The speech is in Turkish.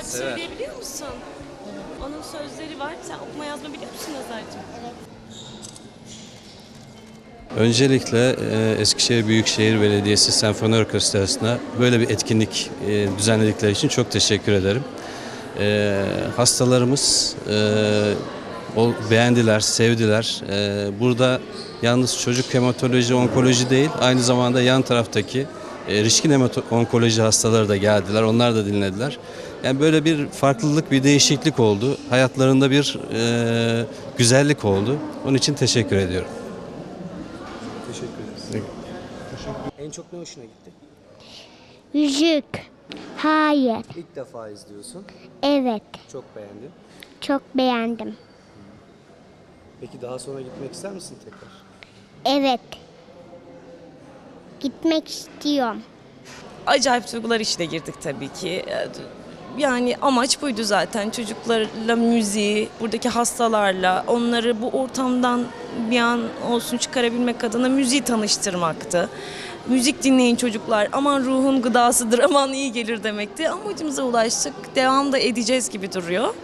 Söyleyebiliyor musun? Onun sözleri var. Sen okuma yazma biliyor musun Nazar'cığım? Öncelikle e, Eskişehir Büyükşehir Belediyesi Senfoni Orkestrası'na böyle bir etkinlik e, düzenledikleri için çok teşekkür ederim. E, hastalarımız e, o, beğendiler, sevdiler. E, burada yalnız çocuk hematoloji, onkoloji değil, aynı zamanda yan taraftaki e, hemato- onkoloji hastaları da geldiler, onlar da dinlediler. Yani böyle bir farklılık, bir değişiklik oldu. Hayatlarında bir e, güzellik oldu. Onun için teşekkür ediyorum. En çok ne hoşuna gitti? Yüzük. Hayır. İlk defa izliyorsun. Evet. Çok beğendin. Çok beğendim. Peki daha sonra gitmek ister misin tekrar? Evet. Gitmek istiyorum. Acayip duygular içine girdik tabii ki. Ee, Yani amaç buydu zaten çocuklarla müziği, buradaki hastalarla onları bu ortamdan bir an olsun çıkarabilmek adına müziği tanıştırmaktı. Müzik dinleyin çocuklar, aman ruhun gıdasıdır, aman iyi gelir demekti. Amacımıza ulaştık, devam da edeceğiz gibi duruyor.